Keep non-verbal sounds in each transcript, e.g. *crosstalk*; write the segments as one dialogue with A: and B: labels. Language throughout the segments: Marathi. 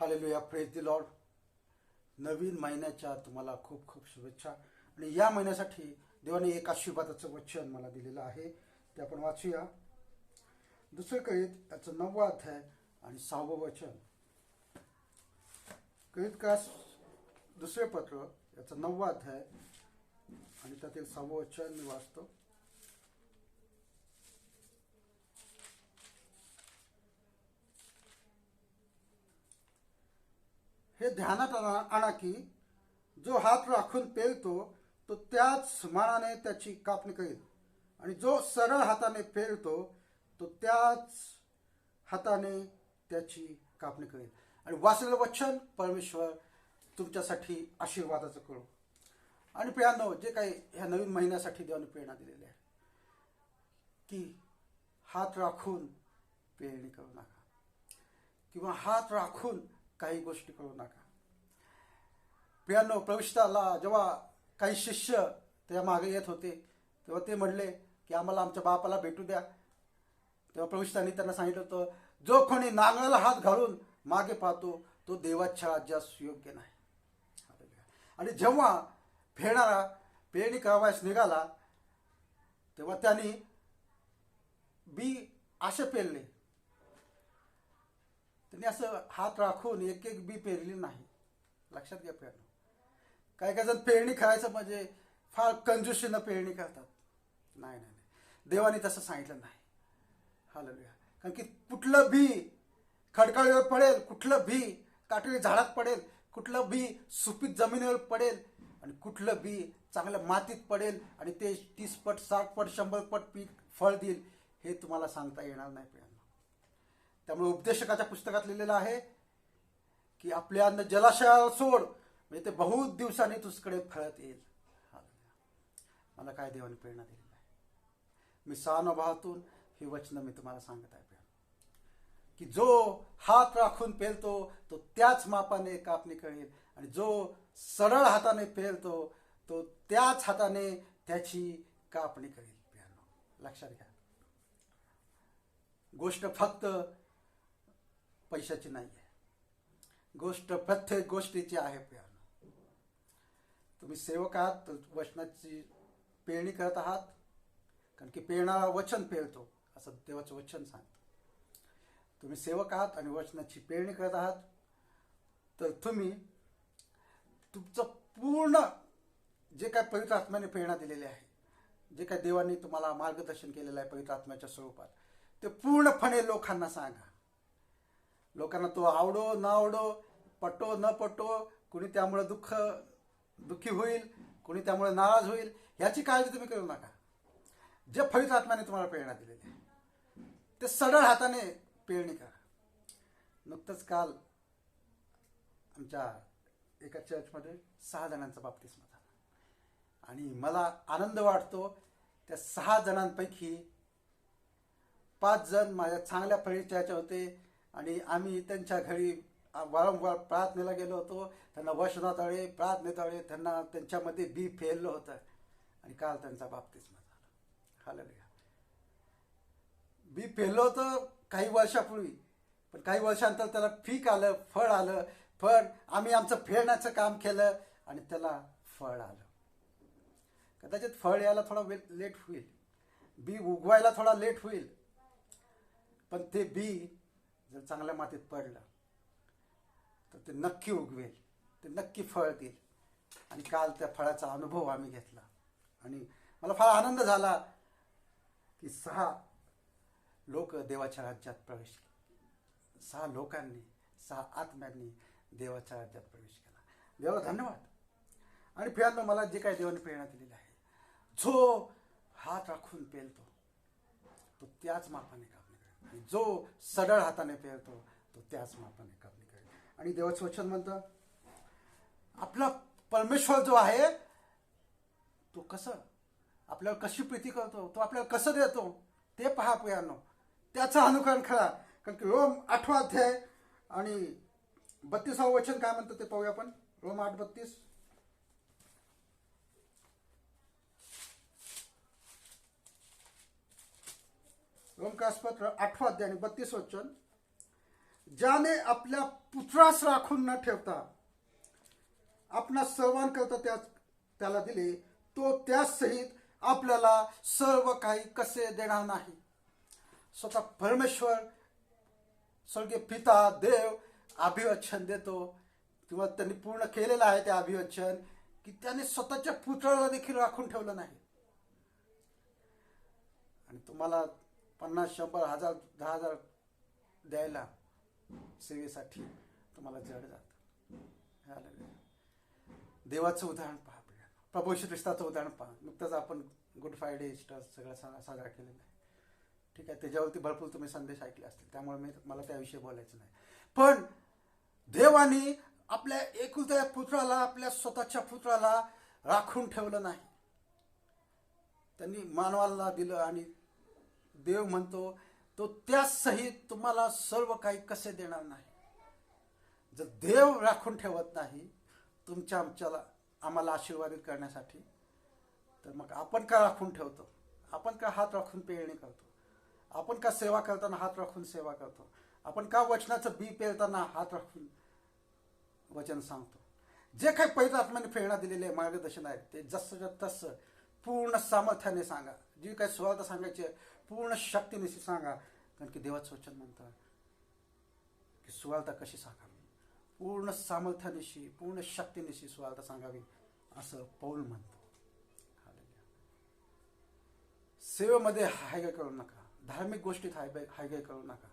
A: हालेलुया प्रेज दी लॉर्ड नवीन महिन्याच्या तुम्हाला खूप खूप शुभेच्छा. आणि या महिन्यासाठी देवाने एक आशीर्वादाचं वचन मला दिलेलं आहे. ते आपण वाचूया. दुसरं कळीत याचं नववा अध्याय आणि सहावं वचन. कळीत का दुसरे पत्र याचं नववा अध्याय आणि त्यातील सहावं वचन मी वाचतो. हे ध्यानात आणा आणा की जो हात राखून पेलतो तो त्याच मानाने त्याची कापणी करेल. आणि जो सरळ हाताने पेलतो तो त्याच हाताने त्याची कापणी करेल. आणि वाचलेलं वचन परमेश्वर तुमच्यासाठी आशीर्वादाचं करू. आणि प्रियांनो जे काही ह्या नवीन महिन्यासाठी देवाने प्रेरणा दिलेली आहे की हात राखून पेरणी करू नका. किंवा हात राखून काही गोष्टी करू नका. पियानो प्रविष्टाला जेव्हा काही शिष्य त्या मागे येत होते तेव्हा ते म्हणले की आम्हाला आमच्या बापाला भेटू द्या. तेव्हा प्रविष्टांनी त्यांना सांगितलं होतं जो कोणी नांगराला हात घालून मागे पाहतो तो देवाच्या राज्यास योग्य नाही. आणि जेव्हा फेणारा पेरणी करावयास निघाला तेव्हा त्यांनी बी असे पेरले. त्यांनी असं हात राखून एक एक बी पेरली नाही. लक्षात घ्या पेरणं. काय काय जण पेरणी करायचं म्हणजे फार कंजुशीनं पेरणी करतात. नाही नाही नाही. देवाने तसं सांगितलं नाही. हालेलुया. कारण की कुठलं बी खडकाळीवर पडेल कुठलं बी काटेरी झाडात पडेल कुठलं बी सुपीत जमिनीवर पडेल आणि कुठलं बी चांगल्या मातीत पडेल आणि ते तीस पट साठ पट शंभर पट पीक फळ देईल हे तुम्हाला सांगता येणार नाही त्यामुळे उपदेशकाच्या पुस्तकात लिहिलेलं आहे की आपल्या अन्न जलाशयाला सोड म्हणजे ते बहुत दिवसांनी तुझकडे फळत येईल. मला काय देवाने प्रेरणा दिलेली आहे? मी सहानुभवातून ही वचनं मी तुम्हाला सांगत आहे की जो हात राखून पेलतो तो त्याच मापाने कापणी करेल. आणि जो सरळ हाताने पेलतो तो त्याच हाताने त्याची कापणी करेल लक्षात घ्या. गोष्ट फक्त पैशाची नाही आहे. गोष्ट प्रत्येक गोष्टीची आहे प्रियांनो तुम्ही सेवक आहात तर वचनाची पेरणी करत आहात. कारण की पेरणारा वचन पेरतो असं देवाचं वचन सांगतं. तुम्ही सेवक आहात आणि वचनाची पेरणी करत आहात तर तुम्ही तुमचं पूर्ण जे काय पवित्र आत्म्याने प्रेरणा दिलेली आहे जे काय देवाने तुम्हाला मार्गदर्शन केलेलं आहे पवित्र आत्म्याच्या स्वरूपात ते पूर्णपणे लोकांना सांगा. लोकांना तो आवडो न आवडो पटो न पटो कुणी त्यामुळे दुःख दुःखी होईल कुणी त्यामुळे नाराज होईल ह्याची काळजी तुम्ही करू नका. जे फळीत आत्म्याने तुम्हाला प्रेरणा दिलेली आहे ते सरळ हाताने पेरणी करा. नुकतंच काल आमच्या एका चर्चमध्ये सहा जणांचा बाप्तिस्मा झाला. आणि मला आनंद वाटतो त्या सहा जणांपैकी पाच जण माझ्या चांगल्या परिचयाचे होते आणि आम्ही त्यांच्या घरी वारंवार प्रार्थनेला गेलो होतो. त्यांना वचनात आळे प्रार्थनेत त्यांना त्यांच्यामध्ये बी फेललं होतं. आणि काल त्यांचा बाबतीच झाला. हालेलुया. बी फेललं होतं काही वर्षापूर्वी. पण काही वर्षानंतर त्याला पीक आलं फळ आलं. फळ आम्ही आमचं फेरण्याचं काम केलं आणि त्याला फळ आलं. कदाचित फळ यायला थोडा वे लेट होईल. बी उगवायला थोडा लेट होईल. पण ते बी जर चांगल्या मातीत पडलं तर ते नक्की उगवेल ते नक्की फळ देईल. आणि काल त्या फळाचा अनुभव आम्ही घेतला. आणि मला फार आनंद झाला की सहा लोक देवाच्या राज्यात प्रवेश केले. सहा लोकांनी सहा आत्म्यांनी देवाच्या राज्यात प्रवेश केला. देवाला धन्यवाद. आणि प्रियांनो मला जे काही देवाने प्रेरणा दिलेली आहे जो हात राखून पेलतो तो त्याच मापाने का जो सडळ हाताने पेरतो तो त्याच मापाने कापणी करेल. आणि देवाचं वचन म्हणतं आपला परमेश्वर जो आहे तो कसं? आपल्याला कशी प्रीती करतो? तो आपल्याला कसं देतो? ते पहा पुयानो त्याचं अनुकरण करा. कारण की रोम आठवा अध्याय आणि बत्तीसावं वचन काय म्हणतं ते पाहूया आपण? रोम आठ बत्तीस. रोमकासपत्र आठवा अध्याय आणि बत्तीस वचन. ज्याने आपल्या पुत्रास राखून न ठेवता आपणा सर्वांकरता त्या त्याला दिले तो त्याच सहित आपल्याला सर्व काही कसे देणार नाही? स्वतः परमेश्वर स्वर्गीय पिता देव अभिवचन देतो. किंवा त्यांनी पूर्ण केलेलं आहे ते अभिवचन की त्याने स्वतःच्या पुत्राला देखील राखून ठेवलं नाही. आणि तुम्हाला पन्नास शंभर हजार दहा हजार द्यायला सेवेसाठी तुम्हाला जड जात. देवाचं उदाहरण पहा प्रभू श्री ख्रिस्ताचं उदाहरण पहा. नुकतंच आपण गुड फ्रायडे इस्टर सगळं सा साजरा केलेला आहे. ठीक आहे त्याच्यावरती भरपूर तुम्ही संदेश ऐकले असतील. त्यामुळे मी मला त्याविषयी बोलायचं नाही. पण देवाने आपल्या एकुलत्या पुत्राला आपल्या स्वतःच्या पुत्राला राखून ठेवलं नाही. त्यांनी मानवाला दिलं आणि देव म्हणतो तो त्याच सहित तुम्हाला सर्व काही कसे देणार नाही? जर देव राखून ठेवत नाही तुमच्या आमच्याला आम्हाला आशीर्वादित करण्यासाठी तर मग आपण का राखून ठेवतो? आपण का हात राखून पेरणी करतो? आपण का सेवा करताना हात राखून सेवा करतो? आपण का वचनाचं बी पेरताना हात राखून वचन सांगतो? जे काही पहिलं आत्म्याने प्रेरणा दिलेले मार्गदर्शन आहे ते जसं तसं पूर्ण सामर्थ्याने सांगा. जी काही स्वार्थ सांगायची पूर्ण शक्तीने सांगा. कारण की देवाचं वचन म्हणतं की सुवार्थ कशी सांगावी पूर्ण सामर्थ्यानिशी पूर्ण शक्तीनिशी स्वार्थ सांगावी असं पौल म्हणतो. सेवेमध्ये हायगाय करू नका. धार्मिक गोष्टीत हायबाय हायगाय करू नका.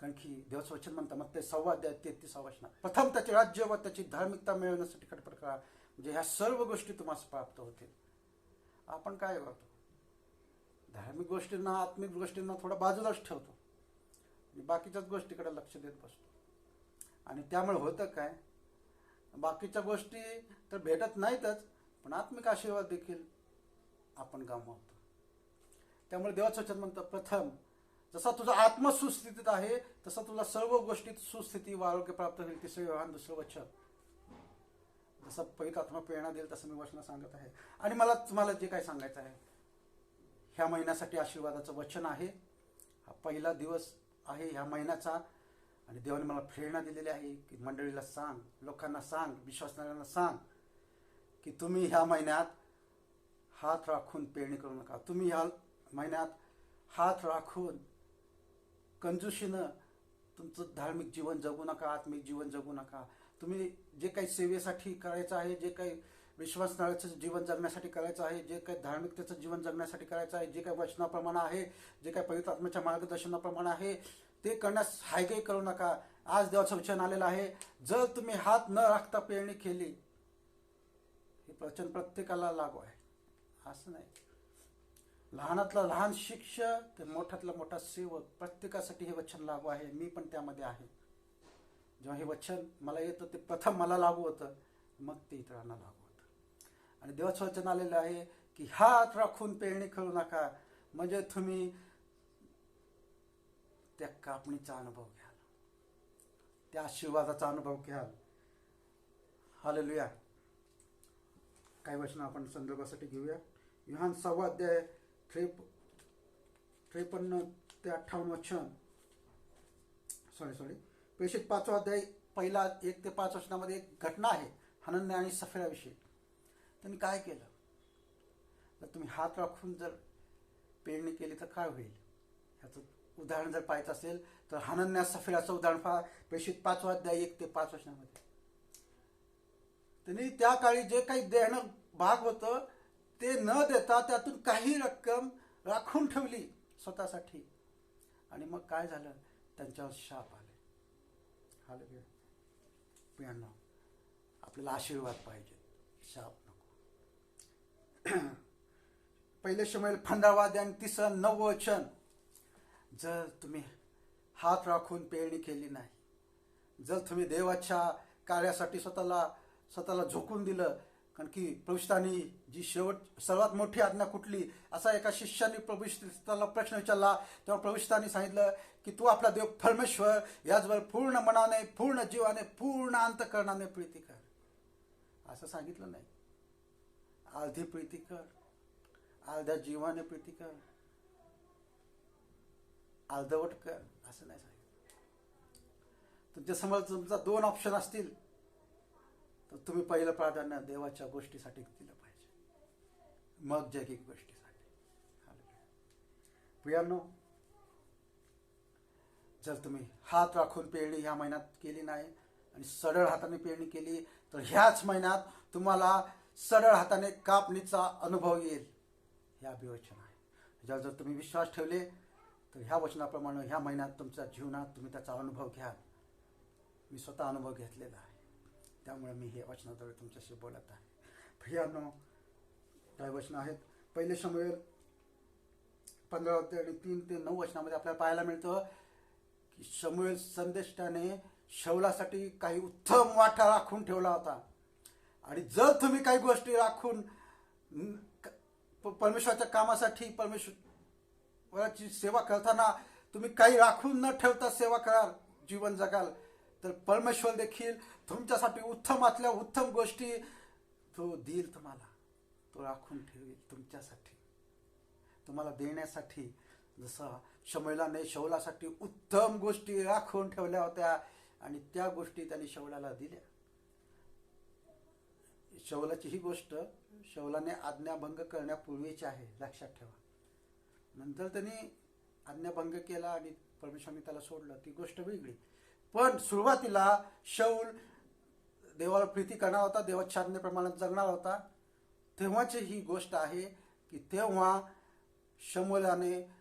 A: कारण की देवाचं वचन म्हणतं मग ते संवाद द्या तेहतीस संवाद प्रथम त्याचे राज्य व त्याची धार्मिकता मिळवण्यासाठी खटपट करा. म्हणजे ह्या सर्व गोष्टी तुम्हाला प्राप्त होतील. आपण काय करतो? धार्मिक गोष्टींना आत्मिक गोष्टींना थोडा बाजूलाच ठेवतो. आणि बाकीच्याच गोष्टीकडे लक्ष देत बसतो. आणि त्यामुळे होतं काय? बाकीच्या गोष्टी तर भेटत नाहीतच पण आत्मिक आशीर्वाद देखील आपण गमावतो. त्यामुळे देवाचं वचन म्हणतं प्रथम जसा तुझा आत्म सुस्थितीत आहे तसा तुला सर्व गोष्टीत सुस्थिती व आरोग्य प्राप्त होईल. तिसरे व्यवहार दुसरं वचन. असं पहिलं आत्मा प्रेरणा देईल तसं मी वचन सांगत आहे. आणि मला तुम्हाला जे काय सांगायचं आहे ह्या महिन्यासाठी आशीर्वादाचं वचन आहे. हा पहिला दिवस आहे ह्या महिन्याचा. आणि देवाने मला प्रेरणा दिलेली आहे की मंडळीला सांग लोकांना सांग विश्वासणाऱ्यांना सांग की तुम्ही ह्या महिन्यात हात राखून पेरणी करू नका. तुम्ही ह्या महिन्यात हात राखून कंजुशीनं तुमचं धार्मिक जीवन जगू नका आत्मिक जीवन जगू नका. तुम्ही जे काही सेवेसाठी करायचं आहे जे काही विश्वासनाचं जीवन जगण्यासाठी करायचं आहे जे काही धार्मिकतेचं जीवन जगण्यासाठी करायचं आहे जे काही वचनाप्रमाणे आहे जे काही पवित्र आत्म्याच्या मार्गदर्शनाप्रमाणे आहे ते करण्यास हायगाई करू नका. आज देवाचं वचन आलेलं आहे जर तुम्ही हात न राखता पेरणी केली हे वचन प्रत्येकाला लागू आहे. असं नाही. लहानातला लहान शिक्षक ते मोठ्यातला मोठा सेवक प्रत्येकासाठी हे वचन लागू आहे. मी पण त्यामध्ये आहे. जेव्हा हे वचन मला येतं ते प्रथम मला लागू होतं. मग ते इतरांना लागू होतं. आणि देवाचं वचन आलेलं आहे की हात राखून पेरणी करू नका. म्हणजे तुम्ही त्या कापणीचा अनुभव घ्याल. त्या आशीर्वादाचा अनुभव घ्याल. हालेलुया. काही वचन आपण संदर्भासाठी घेऊया. युहान सव्वा अध्याय त्रेप त्रेपन्न ते अठ्ठावन्न वचन. सॉरी सॉरी प्रेषित पाचवा अध्याय पहिला एक ते पाच वचनामध्ये एक घटना आहे हनन्या आणि सफेराविषयी. त्यांनी काय केलं? जर तुम्ही हात राखून जर पेरणी केली तर काय होईल? ह्याचं उदाहरण जर पाहायचं असेल तर हनन्या सफेराचं उदाहरण पहा प्रेषित पाचवा अध्याय एक ते पाच वचनामध्ये. त्यांनी त्या काळी जे काही देणं भाग होतं ते न देता त्यातून काही रक्कम राखून ठेवली स्वतःसाठी. आणि मग काय झालं? त्यांच्यावर शाप आले आपल्याला आशीर्वाद पाहिजे. शाप नको. *clears throat* पहिले शमेल फंडावाद आणि तिसरं नववचन. जर तुम्ही हात राखून पेरणी केली नाही जर तुम्ही देवाच्या कार्यासाठी स्वतःला स्वतःला झोकून दिलं कारण की प्रविष्ठानी जी शेवट सर्वात मोठी आज्ञा कुठली? असा एका शिष्याने प्रविष्टाला प्रश्न विचारला. तेव्हा प्रविष्ठानी सांगितलं की तू आपला देव परमेश्वर याचबरोबर पूर्ण मनाने पूर्ण जीवाने पूर्ण अंतकरणाने प्रीती कर. असं सांगितलं नाही. अर्धी प्रीती कर. अर्ध्या जीवाने प्रीती कर. अर्धवट कर असं नाही सांगितलं. तुमच्यासमोर तुमचा दोन ऑप्शन असतील तर तुम्ही पहिलं प्राधान्य देवाच्या गोष्टीसाठी दिलं पाहिजे. मग जगिक गोष्टीसाठी. प्रियांनो जर तुम्ही हात राखून पेरणी ह्या महिन्यात केली नाही आणि सरळ हाताने पेरणी केली तर ह्याच महिन्यात तुम्हाला सरळ हाताने कापणीचा अनुभव येईल. हे अभिवचन आहे. ज्यावर जर तुम्ही विश्वास ठेवले तर ह्या वचनाप्रमाणे ह्या महिन्यात तुमच्या जीवनात तुम्ही त्याचा अनुभव घ्या. मी स्वतः अनुभव घेतलेला आहे. त्यामुळे मी हे वचनाद्वारे तुमच्याशी बोलत आहे. प्रियांनो काय वचन आहेत. पहिले समवेल पंधरा ते आणि तीन ते नऊ वचनामध्ये आपल्याला पाहायला मिळतं. की संदेष्टाने शौलासाठी काही उत्तम वाटा राखून ठेवला होता. आणि जर तुम्ही काही गोष्टी राखून प- परमेश्वराच्या कामासाठी परमेश्वराची सेवा करताना तुम्ही काही राखून न ठेवता सेवा कराल जीवन जगाल तर परमेश्वर देखील तुमच्यासाठी उत्तमातल्या उत्तम गोष्टी तो देईल तुम्हाला. तो राखून ठेवेल तुमच्यासाठी. तुम्हाला देण्यासाठी जसं शमैलाने शौलासाठी उत्तम गोष्टी राखून ठेवल्या होत्या आणि त्या गोष्टी त्यांनी शौलाला दिल्या. शौलाची ही गोष्ट शौलाने आज्ञाभंग करण्यापूर्वीची आहे लक्षात ठेवा. नंतर त्यांनी आज्ञाभंग केला आणि परमेश्वराने त्याला सोडलं. ती गोष्ट वेगळी. पण सुरुवातीला शौल देवाला प्रीती करणार होता देवाच्या प्रमाणात जगणार होता. तेव्हाची ही गोष्ट आहे की तेव्हा शमोलाने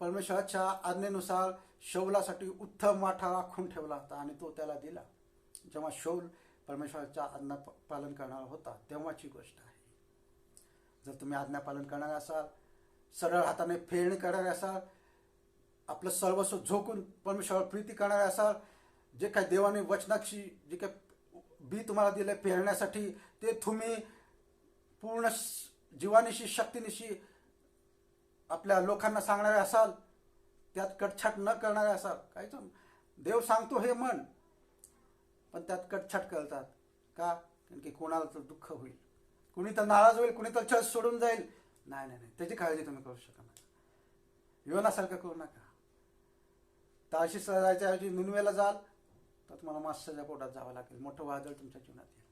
A: परमेश्वराच्या आज्ञेनुसार शौलासाठी उत्तम माठा राखून ठेवला होता आणि तो त्याला दिला. जेव्हा शौल परमेश्वराच्या आज्ञा प- पालन करणारा होता तेव्हाची गोष्ट आहे. जर तुम्ही आज्ञा पालन करणारे असाल सरळ हाताने फेरणी करणारे असाल आपलं सर्वस्व झोकून परमेश्वरावर प्रीती करणारे असाल जे काही देवाने वचनाची जे काही बी तुम्हाला दिले पेरण्यासाठी ते तुम्ही पूर्ण जीवानिशी शक्तीनिशी आपल्या लोकांना सांगणारे असाल त्यात कटछाट न करणारे असाल काहीच देव सांगतो हे मन पण त्यात कटछाट करतात. का? कारण की कोणाला तर दुःख होईल. कुणी तर नाराज होईल कुणी तर चर्च सोडून जाईल. नाही नाही नाही. त्याची काळजी तुम्ही करू शकत नाही. योनासारखं करू नका. ताशी जायच्या ऐवजी निनवेला जाल तर तुम्हाला मास्टरच्या पोटात जावं लागेल. मोठं वादळ तुमच्या जीवनात येईल.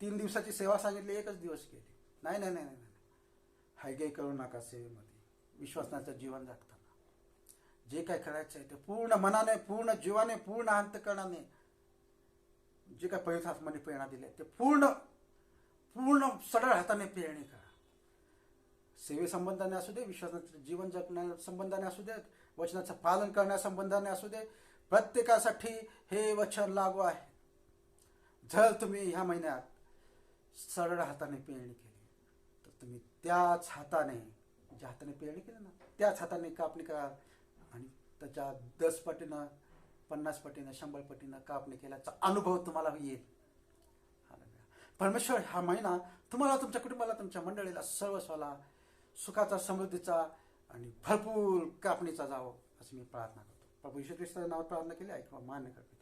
A: तीन दिवसाची सेवा सांगितली एकच दिवस केली. नाही नाही नाही नाही नाही. हायगाई करू नका सेवेमध्ये. विश्वासनाचं जीवन जगताना. जे काय करायचं आहे ते पूर्ण मनाने पूर्ण जीवाने पूर्ण अंतकरणाने जे काय पवित्र प्रेरणा दिली ते पूर्ण पूर्ण सरळ हाताने पेरणी करा. सेवेसंबंधाने असू दे विश्वासनाचं जीवन जगण्या संबंधाने असू दे वचनाचं पालन करण्या संबंधाने असू दे प्रत्येकासाठी हे वचन लागू आहे. जर तुम्ही ह्या महिन्यात सरळ हाताने पेरणी केली तर तुम्ही त्याच हाताने ज्या हाताने पेरणी केली ना त्याच हाताने कापणी करा आणि त्याच्या दस पटीनं पन्नास पटीनं शंभर पटीनं कापणी केल्याचा अनुभव तुम्हाला येईल. परमेश्वर हा महिना तुम्हाला तुमच्या कुटुंबाला तुमच्या मंडळीला सर्वस्वाला सुखाचा समृद्धीचा आणि भरपूर कापणीचा जावं असं मी प्रार्थना करतो. प्रभू यशू ख्रिस्ताच्या नावात प्रार्थना केली ऐकवा मान्य करतो.